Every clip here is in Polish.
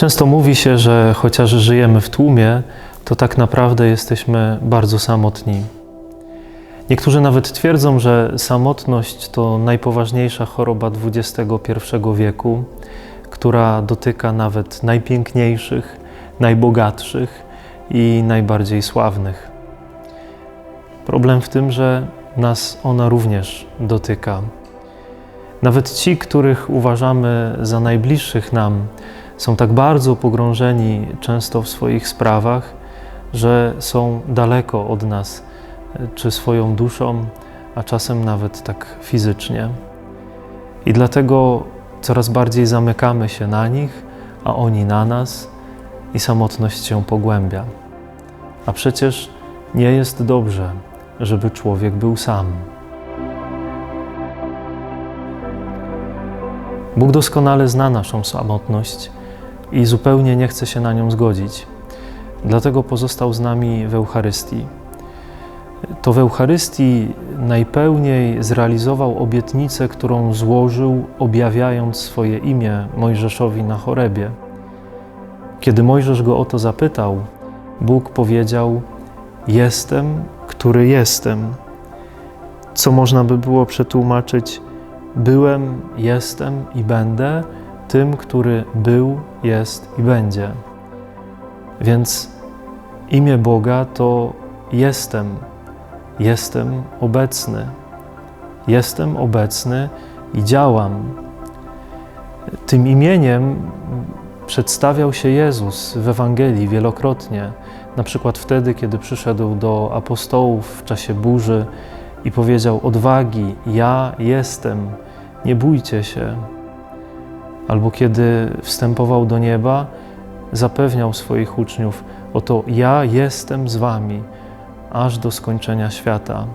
Często mówi się, że chociaż żyjemy w tłumie, to tak naprawdę jesteśmy bardzo samotni. Niektórzy nawet twierdzą, że samotność to najpoważniejsza choroba XXI wieku, która dotyka nawet najpiękniejszych, najbogatszych i najbardziej sławnych. Problem w tym, że nas ona również dotyka. Nawet ci, których uważamy za najbliższych nam, są tak bardzo pogrążeni często w swoich sprawach, że są daleko od nas, czy swoją duszą, a czasem nawet tak fizycznie. I dlatego coraz bardziej zamykamy się na nich, a oni na nas, i samotność się pogłębia. A przecież nie jest dobrze, żeby człowiek był sam. Bóg doskonale zna naszą samotność i zupełnie nie chce się na nią zgodzić. Dlatego pozostał z nami w Eucharystii. To w Eucharystii najpełniej zrealizował obietnicę, którą złożył, objawiając swoje imię Mojżeszowi na chorebie. Kiedy Mojżesz go o to zapytał, Bóg powiedział: Jestem, który jestem. Co można by było przetłumaczyć: Byłem, jestem i będę tym, który był, jest i będzie. Więc imię Boga to jestem, jestem obecny. Jestem obecny i działam. Tym imieniem przedstawiał się Jezus w Ewangelii wielokrotnie, na przykład wtedy, kiedy przyszedł do apostołów w czasie burzy i powiedział: Odwagi, ja jestem, nie bójcie się. Albo kiedy wstępował do nieba, zapewniał swoich uczniów: Oto ja jestem z wami aż do skończenia świata.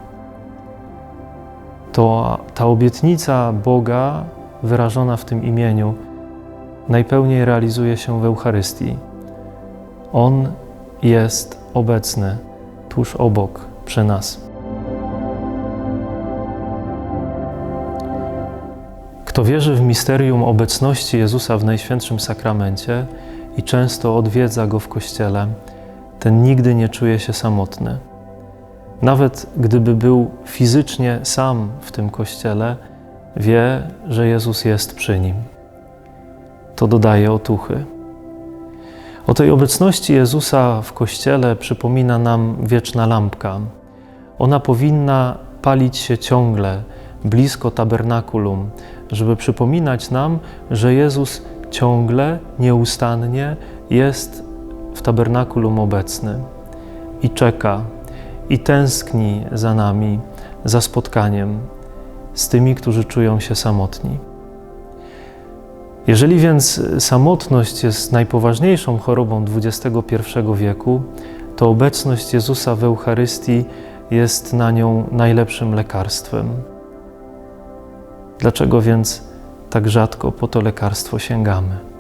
To ta obietnica Boga wyrażona w tym imieniu najpełniej realizuje się w Eucharystii. On jest obecny tuż obok, przy nas. Kto wierzy w misterium obecności Jezusa w Najświętszym Sakramencie i często odwiedza Go w Kościele, ten nigdy nie czuje się samotny. Nawet gdyby był fizycznie sam w tym Kościele, wie, że Jezus jest przy nim. To dodaje otuchy. O tej obecności Jezusa w Kościele przypomina nam wieczna lampka. Ona powinna palić się ciągle, blisko tabernakulum, żeby przypominać nam, że Jezus ciągle, nieustannie jest w tabernakulum obecny i czeka, i tęskni za nami, za spotkaniem z tymi, którzy czują się samotni. Jeżeli więc samotność jest najpoważniejszą chorobą XXI wieku, to obecność Jezusa w Eucharystii jest na nią najlepszym lekarstwem. Dlaczego więc tak rzadko po to lekarstwo sięgamy?